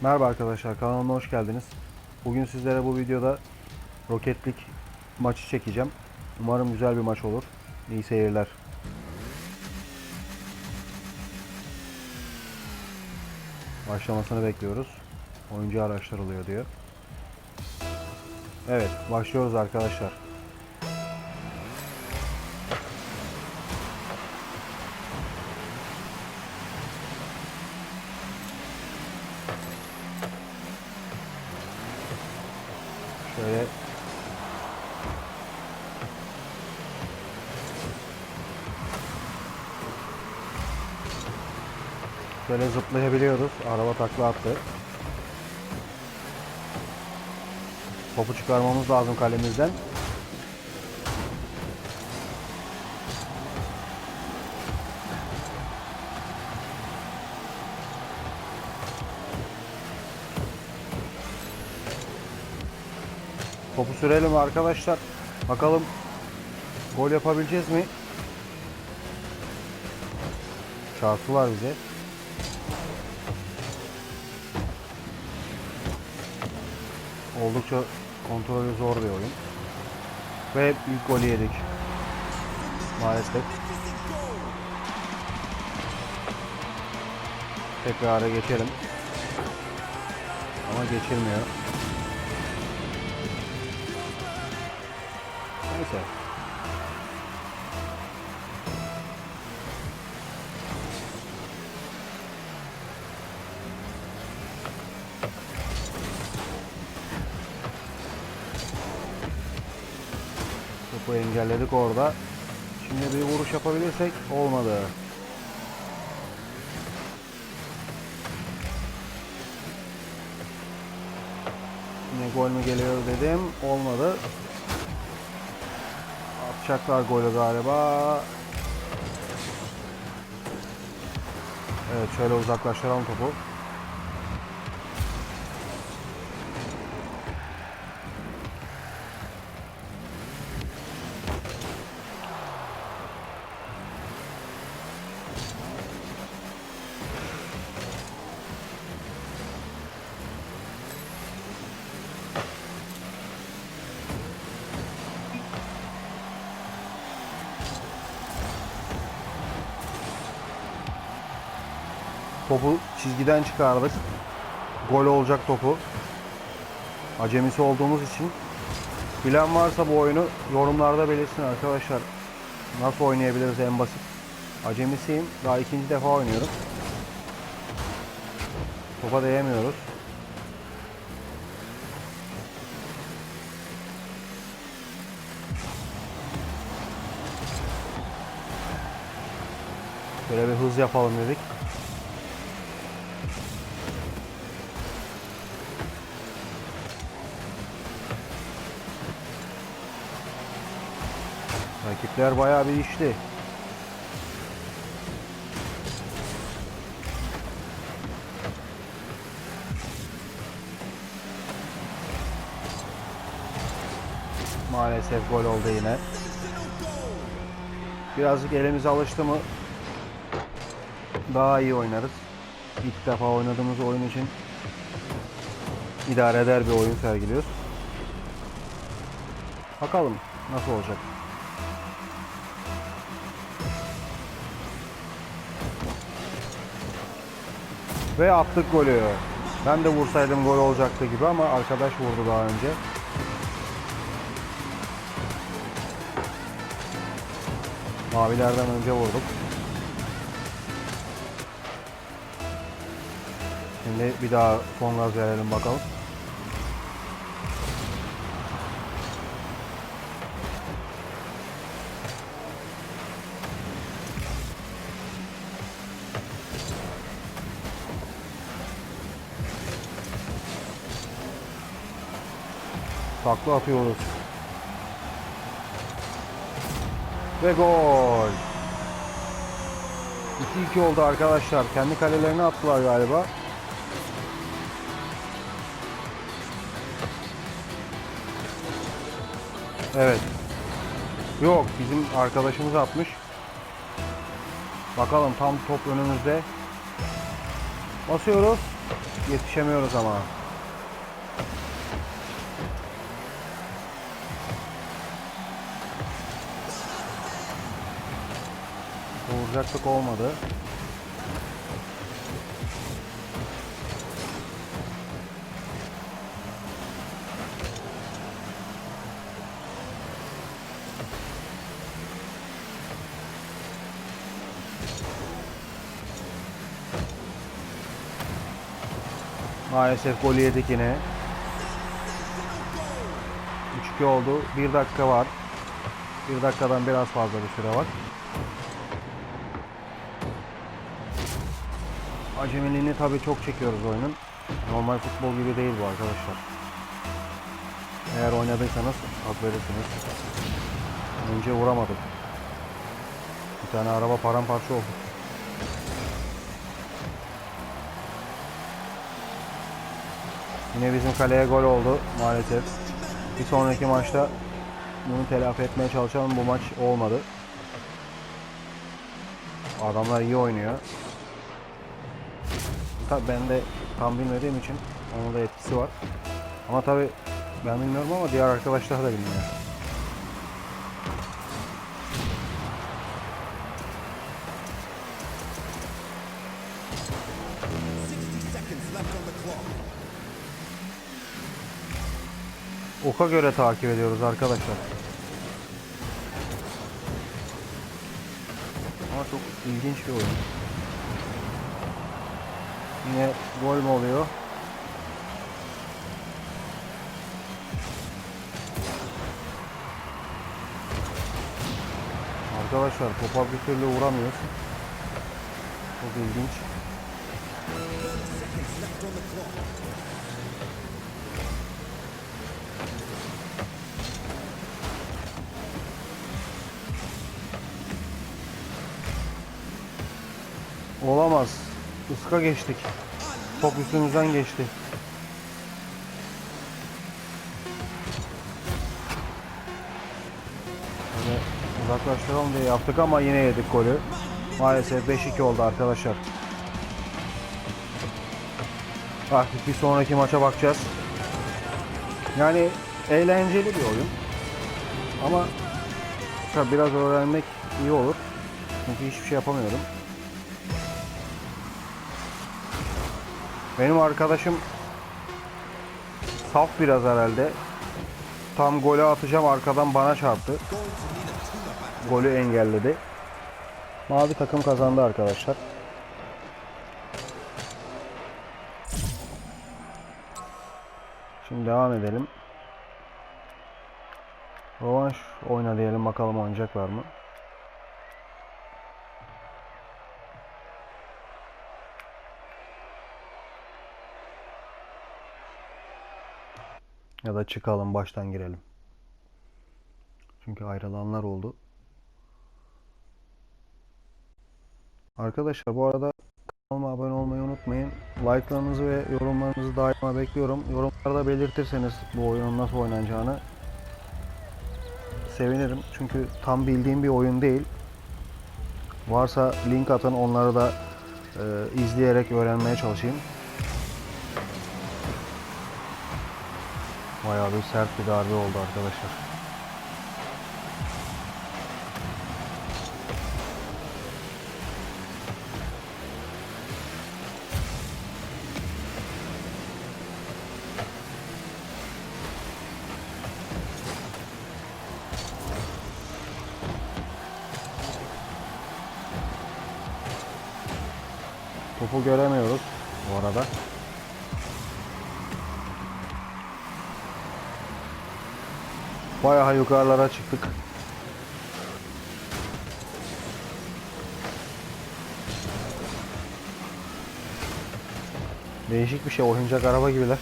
Merhaba arkadaşlar kanalıma hoş geldiniz. Bugün sizlere bu videoda roketlik maçı çekeceğim. Umarım güzel bir maç olur. İyi seyirler. Başlamasını bekliyoruz. Oyuncu araştırılıyor diyor. Evet başlıyoruz arkadaşlar. Şöyle Şöyle zıplayabiliyoruz. Araba takla attı. Topu çıkarmamız lazım kalemizden. Topu sürelim arkadaşlar. Bakalım gol yapabileceğiz mi? Çarptılar bize. Oldukça kontrolü zor bir oyun. Ve ilk golü yedik. Maalesef. Tekrara geçelim. Ama geçilmiyor. Neyse. Topu engelledik orada. Şimdi bir vuruş yapabilirsek olmadı. Yine gol mü geliyor dedim. Olmadı. Atacaklar golü galiba. Evet şöyle uzaklaştıralım topu. Topu çizgiden çıkardık. Gol olacak topu. Acemisi olduğumuz için. Bilen varsa bu oyunu yorumlarda belirtsin arkadaşlar. Nasıl oynayabiliriz en basit. Acemisiyim. Daha ikinci defa oynuyorum. Topa değemiyoruz. Böyle bir hız yapalım dedik. Rakipler bayağı bir işli. Maalesef gol oldu yine. Birazcık elimize alıştı mı daha iyi oynarız. İlk defa oynadığımız oyun için idare eder bir oyun sergiliyoruz. Bakalım nasıl olacak. Ve attık golü. Ben de vursaydım gol olacaktı gibi ama arkadaş vurdu daha önce. Mavilerden önce vurduk. Şimdi bir daha son gaz verelim bakalım. Takla atıyoruz. Ve gol. 2-2 oldu arkadaşlar. Kendi kalelerine attılar galiba. Evet. Yok bizim arkadaşımız atmış. Bakalım tam top önümüzde. Basıyoruz. yetişemiyoruz ama. Vuracaklık olmadı. Maalesef golü yedik yine. 3-2 oldu. 1 dakika var. 1 dakikadan biraz fazla bir süre var. Acemiliğini tabii çok çekiyoruz oyunun. Normal futbol gibi değil bu arkadaşlar. Eğer oynadıysanız hak verirsiniz. Önce vuramadık. Bir tane araba paramparça oldu. Yine bizim kaleye gol oldu maalesef. Bir sonraki maçta bunu telafi etmeye çalışalım. Bu maç olmadı. Adamlar iyi oynuyor. Tabi ben de tam bilmediğim için onun da etkisi var. Ama tabi ben bilmiyorum ama diğer arkadaşlar da bilmiyor. Oka göre takip ediyoruz arkadaşlar. Ama çok ilginç bir oyun. Yine gol mü oluyor? Arkadaşlar topa bir türlü vuramıyoruz. Çok ilginç. Olamaz. Iska geçtik. Top üstümüzden geçti. Böyle uzaklaştıralım diye yaptık ama yine yedik golü. Maalesef 5-2 oldu arkadaşlar. Artık bir sonraki maça bakacağız. Yani eğlenceli bir oyun. Ama biraz öğrenmek iyi olur. Çünkü hiçbir şey yapamıyorum. Benim arkadaşım saf biraz herhalde. Tam golü atacağım arkadan bana çarptı. Golü engelledi. Mavi takım kazandı arkadaşlar. Şimdi devam edelim. Rovanş oyna diyelim bakalım oynayacaklar mı? Ya da çıkalım baştan girelim. Çünkü ayrılanlar oldu. Arkadaşlar bu arada kanalıma abone olmayı unutmayın. Like'larınızı ve yorumlarınızı daima bekliyorum. Yorumlarda belirtirseniz bu oyunun nasıl oynanacağını sevinirim. Çünkü tam bildiğim bir oyun değil. Varsa link atın onları da e, izleyerek öğrenmeye çalışayım. Bayağı bir sert bir darbe oldu arkadaşlar. Topu göremiyoruz bu arada. Bayağı yukarılara çıktık. Değişik bir şey oyuncak araba gibiler.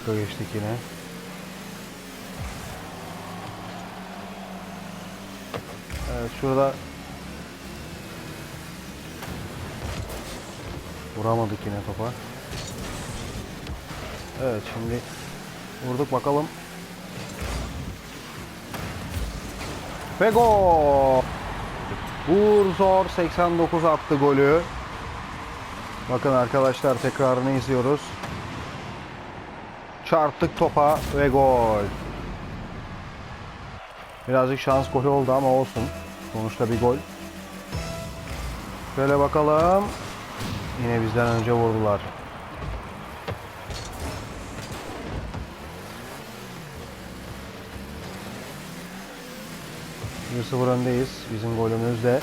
Iska geçtik yine. Evet şurada Vuramadık yine topa. Evet şimdi vurduk bakalım. Ve gol. Uğur Zor 89 attı golü. Bakın arkadaşlar tekrarını izliyoruz. Çarptık topa ve gol. Birazcık şans golü oldu ama olsun. Sonuçta bir gol. Şöyle bakalım. Yine bizden önce vurdular. Bir 0 öndeyiz. Bizim golümüz de.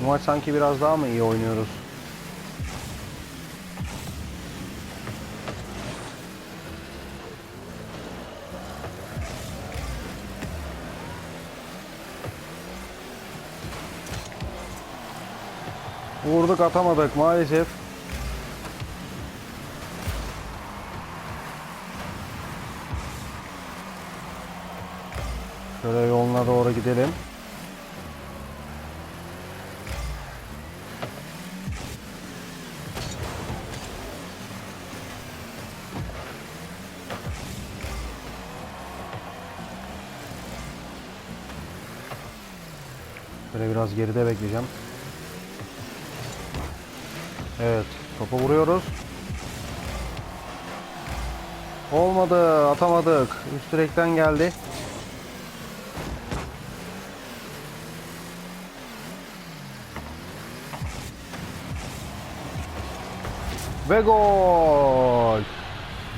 Bu maç sanki biraz daha mı iyi oynuyoruz? Vurduk atamadık maalesef. Şöyle yoluna doğru gidelim. Böyle biraz geride bekleyeceğim. Evet, topu vuruyoruz. Olmadı, atamadık. Üst direkten geldi. Ve gol.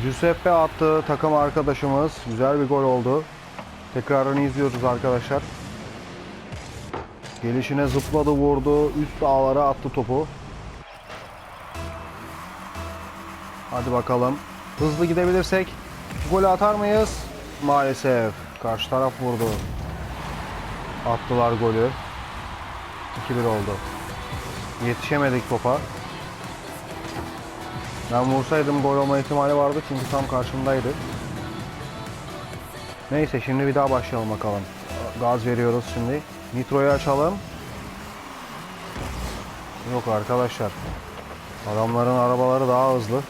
Giuseppe attı takım arkadaşımız. Güzel bir gol oldu. Tekrarını izliyoruz arkadaşlar. Gelişine zıpladı vurdu. Üst ağlara attı topu. Hadi bakalım. Hızlı gidebilirsek gol atar mıyız? Maalesef. Karşı taraf vurdu. Attılar golü. 2-1 oldu. Yetişemedik topa. Ben vursaydım gol olma ihtimali vardı çünkü tam karşımdaydı. Neyse şimdi bir daha başlayalım bakalım. Gaz veriyoruz şimdi. Nitroyu açalım. Yok arkadaşlar. Adamların arabaları daha hızlı.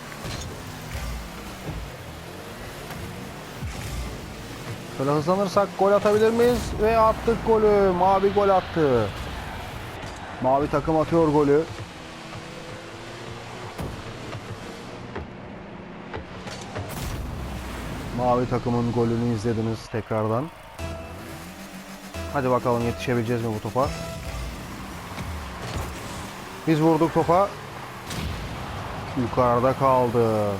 Şöyle hızlanırsak gol atabilir miyiz? Ve attık golü. Mavi gol attı. Mavi takım atıyor golü. Mavi takımın golünü izlediniz tekrardan. Hadi bakalım yetişebileceğiz mi bu topa? Biz vurduk topa. Yukarıda kaldı.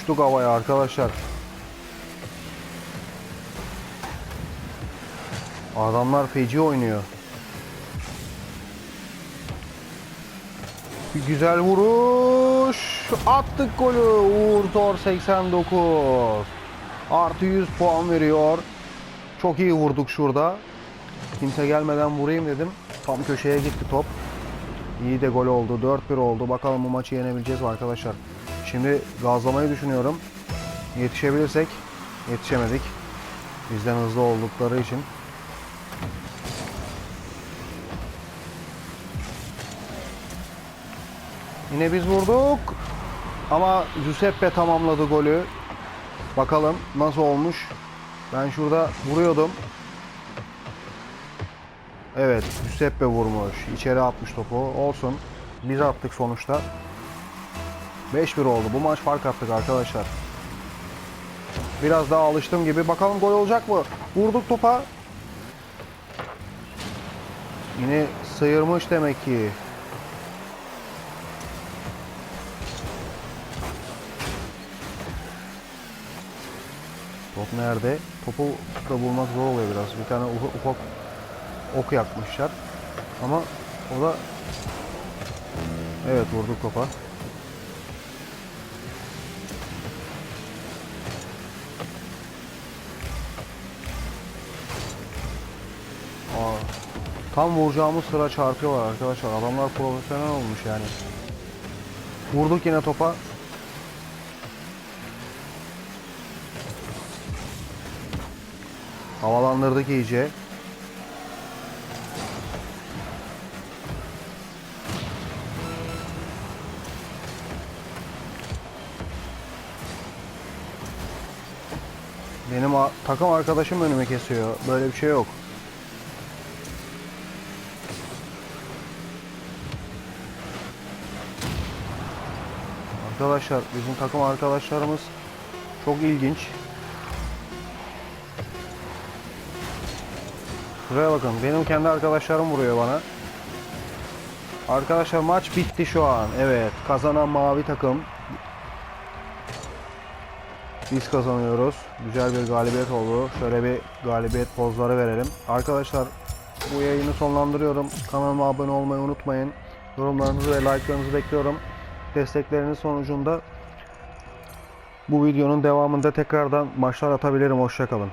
Uçtuk havaya arkadaşlar. Adamlar feci oynuyor. Bir güzel vuruş. Attık golü. Uğur Zor 89. Artı 100 puan veriyor. Çok iyi vurduk şurada. Kimse gelmeden vurayım dedim. Tam köşeye gitti top. İyi de gol oldu. 4-1 oldu. Bakalım bu maçı yenebileceğiz mi arkadaşlar. Şimdi gazlamayı düşünüyorum. Yetişebilirsek yetişemedik. Bizden hızlı oldukları için. Yine biz vurduk. Ama Giuseppe tamamladı golü. Bakalım nasıl olmuş. Ben şurada vuruyordum. Evet, Giuseppe vurmuş. İçeri atmış topu. Olsun. Biz attık sonuçta. 5-1 oldu. Bu maç fark attık arkadaşlar. Biraz daha alıştım gibi. Bakalım gol olacak mı? Vurduk topa. Yine sıyırmış demek ki. Top nerede? Topu da bulmak zor oluyor biraz. Bir tane ufak, ok yakmışlar. Ama o da Evet vurduk topa. Tam vuracağımız sıra çarpıyorlar arkadaşlar. Adamlar profesyonel olmuş yani. Vurduk yine topa. Havalandırdık iyice. Benim takım arkadaşım önüme kesiyor. Böyle bir şey yok. Arkadaşlar bizim takım arkadaşlarımız çok ilginç. Şuraya bakın. Benim kendi arkadaşlarım vuruyor bana. Arkadaşlar maç bitti şu an. Evet. Kazanan mavi takım. Biz kazanıyoruz. Güzel bir galibiyet oldu. Şöyle bir galibiyet pozları verelim. Arkadaşlar bu yayını sonlandırıyorum. Kanalıma abone olmayı unutmayın. Yorumlarınızı ve like'larınızı bekliyorum. Destekleriniz sonucunda bu videonun devamında tekrardan maçlar atabilirim. Hoşçakalın.